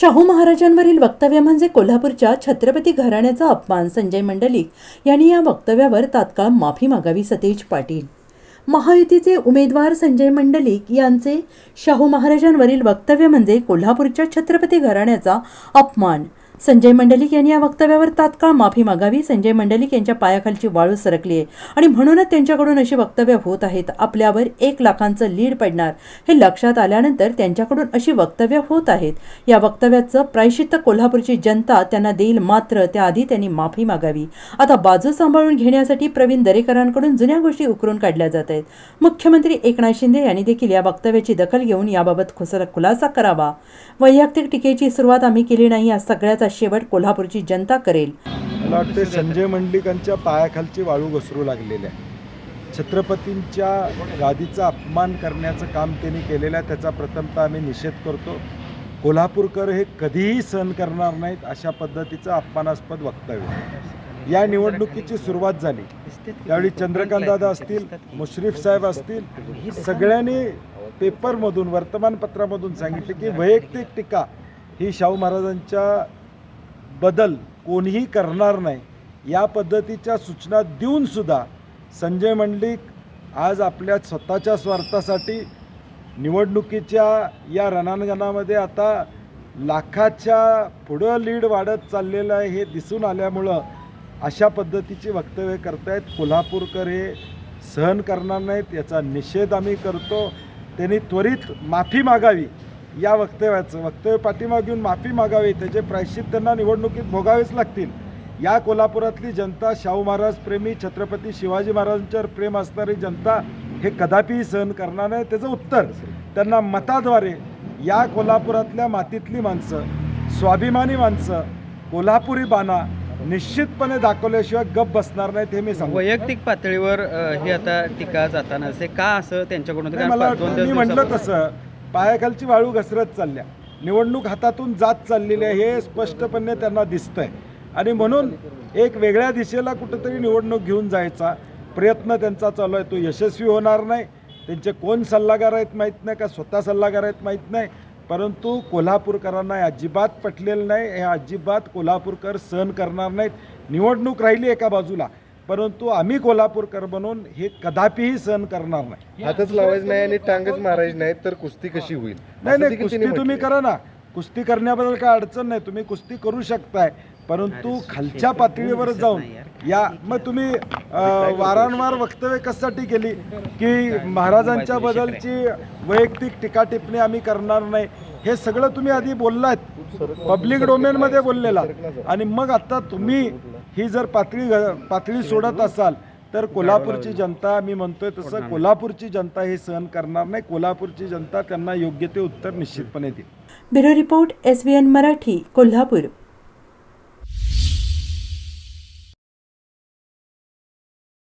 शाहू महाराजांवरील वक्तव्य म्हणजे कोल्हापूरच्या छत्रपती घराण्याचा अपमान. संजय मंडलिक यांनी या वक्तव्यावर तात्काळ माफी मागावी सतेज पाटील. महायुतीचे उमेदवार संजय मंडलिक यांचे शाहू महाराजांवरील वक्तव्य म्हणजे कोल्हापूरच्या छत्रपती घराण्याचा अपमान. संजय मंडलिक यांनी या वक्तव्यावर तात्काळ माफी मागावी. संजय मंडलिक यांच्या पायाखालची वाळू सरकली आहे आणि म्हणूनच त्यांच्याकडून अशी वक्तव्य होत आहेत. आपल्यावर एक लाखांचं लीड पडणार. हे लक्षात आल्यानंतर त्यांच्याकडून अशी वक्तव्य होत आहेत. या वक्तव्याचं प्रायश्चित्त कोल्हापूरची जनता त्यांना देईल मात्र त्याआधी त्यांनी माफी मागावी. आता बाजू सांभाळून घेण्यासाठी प्रवीण दरेकरांकडून जुन्या गोष्टी उकरून काढल्या जात आहेत. मुख्यमंत्री एकनाथ शिंदे यांनी देखील या वक्तव्याची दखल घेऊन याबाबत खुसरा खुलासा करावा. वैयक्तिक टीकेची सुरुवात आम्ही केली नाही. या सगळ्याचा शेवट कोल्हापूरची जनता करेल? मला वाटते संजय मंडलिकांच्या पायाखालची वाळू घसरू लागलेली आहे. छत्रपतींच्या गादीचा अपमान करण्याचं काम त्यांनी केलेलं आहे त्याचा प्रथमतः आम्ही निषेध करतो. कोल्हापूरकर हे कधीही सहन करणार नाहीत अशा पद्धतीचं अपमानास्पद वक्तव्य या निवडणुकीची सुरुवात झाली. त्यावेळी चंद्रकांत दादा असतील मुश्रीफ साहेब असतील सगळ्यांनी पेपरमधून वर्तमानपत्रामधून सांगितले की वैयक्तिक टीका ही शाहू महाराजांच्या बदल कोणीही करणार नाही. या पद्धतीच्या सूचना देऊन सुद्धा संजय मंडलिक आज आपल्या स्वतःच्या स्वार्थासाठी निवडणुकीच्या या रणांगणामध्ये आता लाखाच्या पुढं लीड वाढत चाललेलं आहे हे दिसून आल्यामुळं अशा पद्धतीची वक्तव्य करतायत. कोल्हापूरकर हे सहन करणार नाहीत याचा निषेध आम्ही करतो. त्यांनी त्वरित माफी मागावी. या वक्तव्याचं. वक्तव्य पाठीमागे घेऊन माफी मागावी त्याचे प्रायश्चित त्यांना निवडणुकीत भोगावेच लागतील. या कोल्हापुरातली जनता शाहू महाराज प्रेमी छत्रपती शिवाजी महाराजांच्यावर प्रेम असणारी जनता हे कदापिही सहन करणार नाही. त्याचं उत्तर त्यांना मताद्वारे या कोल्हापुरातल्या मातीतली माणसं स्वाभिमानी माणसं कोल्हापुरी बाणा निश्चितपणे दाखवल्याशिवाय गप बसणार नाहीत हे मी सांगू वैयक्तिक पातळीवर ही आता टीका जाताना असे का असं त्यांच्याकडून मला म्हटलं तसं पायाखालची वाळू घसरत चालल्या. निवडणूक हातातून जात चाललेली आहे हे स्पष्टपणे त्यांना दिसतंय. आणि म्हणून एक वेगळ्या दिशेला कुठंतरी निवडणूक घेऊन जायचा प्रयत्न त्यांचा चालू आहे. तो यशस्वी होणार नाही. त्यांचे कोण सल्लागार आहेत माहीत नाही का? स्वतः सल्लागार आहेत माहीत नाही. परंतु कोल्हापूरकरांना अजिबात पटलेलं नाही. हे अजिबात कोल्हापूरकर सहन करणार नाहीत. निवडणूक राहिली एका बाजूला. परंतु आम्ही कोल्हापूरकर बनून हे कदापिही सहन करणार नाही. हातच लावायचं नाही आणि टांगच मारायची नाही तर कुस्ती कशी होईल? नाही नाही कुस्ती तुम्ही. करा ना. कुस्ती करण्याबद्दल काय अडचण नाही. तुम्ही कुस्ती करू शकताय. परंतु खालच्या पातळीवर जाऊन या मग तुम्ही वारंवार वक्तव्य कशासाठी केली? की महाराजांच्या बद्दलची वैयक्तिक टीका टिप्पणी आम्ही करणार नाही. हे सगळं तुम्ही आधी बोललात. पब्लिक डोमेनमध्ये बोललेला. आणि मग आता तुम्ही ही जर पातळी पातळी सोडत असाल तर कोल्हापूरची जनता मी म्हणतोय तसं कोल्हापूरची जनता हे सहन करणार नाही. कोल्हापूरची जनता त्यांना योग्य ते उत्तर निश्चितपणे देईल. Bureau report S Marathi Kolhapur.